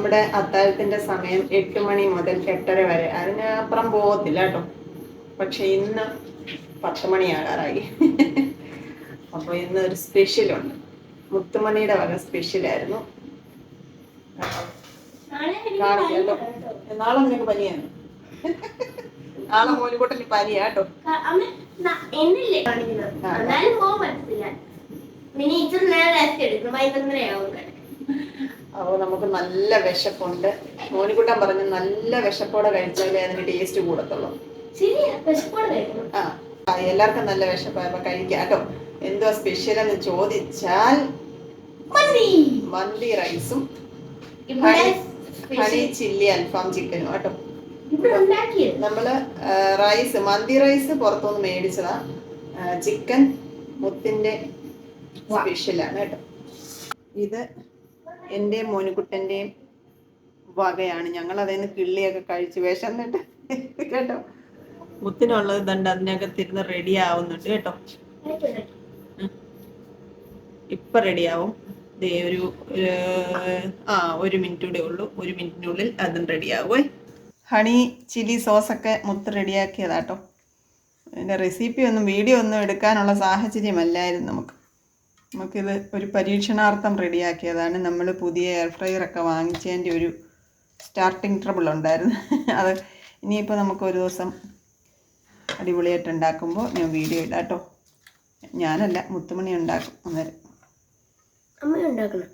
നമ്മുടെ അത്താഴത്തിന്റെ സമയം എട്ട് മണി മുതൽ എട്ടര വരെ. അതിനപ്പുറം പോകത്തില്ല കേട്ടോ. പക്ഷെ ഇന്ന് പത്ത് മണിയാകാറായി അപ്പോൾ ഇന്ന് ഒരു സ്പെഷ്യലുണ്ട് മുത്തുമണിയുടെ വക സ്പെഷ്യലായിരുന്നു നാളെ എനിക്ക് കാണിക്കാം കേട്ടോ പനിയാണ് കേട്ടോ. നാളെ നിനക്ക് പനിയാണ്. നാളെ മോനിക്കോട്ടന് പനിയാ കേട്ടോ. കാണിക്കുന്നത്. എന്നാലും പോകാൻ പറ്റത്തില്ല. പിന്നെ ഇച്ചിരി നേരം റെസ്റ്റ് എടുക്കും വൈകുന്നേരം കിടക്കാൻ. അപ്പോൾ നമുക്ക് നല്ല വിശപ്പുണ്ട്. മോനിക്കുട്ടൻ പറഞ്ഞു നല്ല വിശപ്പോടെ കഴിച്ചാലേ അതിന് ടേസ്റ്റ് കൂടത്തുള്ളൂ. ആ എല്ലാവർക്കും നല്ല വിശപ്പായപ്പോ കഴിക്കാം എന്തോ സ്പെഷ്യൽ എന്ന് ചോദിച്ചാൽ മന്തി. റൈസും ഹണി ചില്ലി അൽഫാം ചിക്കനും കേട്ടോ. നമ്മൾ റൈസ് മന്തി റൈസ് പുറത്തുനിന്ന് മേടിച്ചതാ. ചിക്കൻ മുത്തിന്റെ സ്പെഷ്യലാണ് കേട്ടോ. ഇത് എന്റെയും മോനുകുട്ടന്റെയും വകയാണ്. ഞങ്ങൾ അതിൽ കിള്ളിയൊക്കെ കഴിച്ച് വിശന്നിട്ട് കേട്ടോ. മുത്തിനുള്ളത് ദണ്ട് അതിനകത്തിരുന്ന് റെഡി ആവുന്നുണ്ട് കേട്ടോ. ഇപ്പൊ റെഡിയാവും ദേ ഒരു, ആ ഒരു മിനിറ്റ് കൂടെ ഉള്ളൂ. ഒരു മിനിറ്റിനുള്ളിൽ അതും റെഡിയാവുമേ ഹണി ചില്ലി സോസൊക്കെ മുത്ത് റെഡിയാക്കിയതാട്ടോ അതിന്റെ റെസിപ്പി ഒന്നും വീഡിയോ ഒന്നും എടുക്കാനുള്ള സാഹചര്യമല്ലായിരുന്നു നമുക്ക്. നമുക്കിത് ഒരു പരീക്ഷണാർത്ഥം റെഡിയാക്കിയതാണ്. നമ്മൾ പുതിയ എയർ ഫ്രയർ ഒക്കെ വാങ്ങിച്ചതിന്റെ ഒരു സ്റ്റാർട്ടിങ് ട്രബിൾ ഉണ്ടായിരുന്നു. അത് ഇനിയിപ്പോൾ നമുക്ക് ഒരു ദിവസം അടിപൊളിയായിട്ട് ഉണ്ടാക്കുമ്പോൾ ഞാൻ വീഡിയോ ഇടാം കേട്ടോ. ഞാനല്ല മുത്തുമണി ഉണ്ടാക്കും അന്നേരം. അമ്മ ഉണ്ടാക്കണം.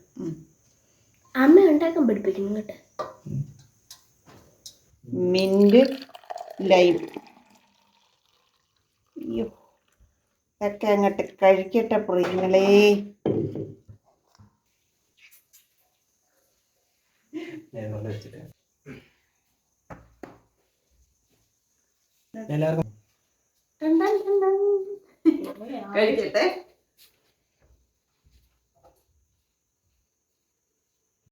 അമ്മ ഉണ്ടാക്കാൻ പഠിപ്പിക്കണം കേട്ടോ മിന്റ് ലൈം അയ്യോ. ഇതൊക്കെ അങ്ങോട്ട് കഴിക്കട്ടെ പ്രിയങ്ങളെ എല്ലാവർക്കും. കഴിക്കട്ടെ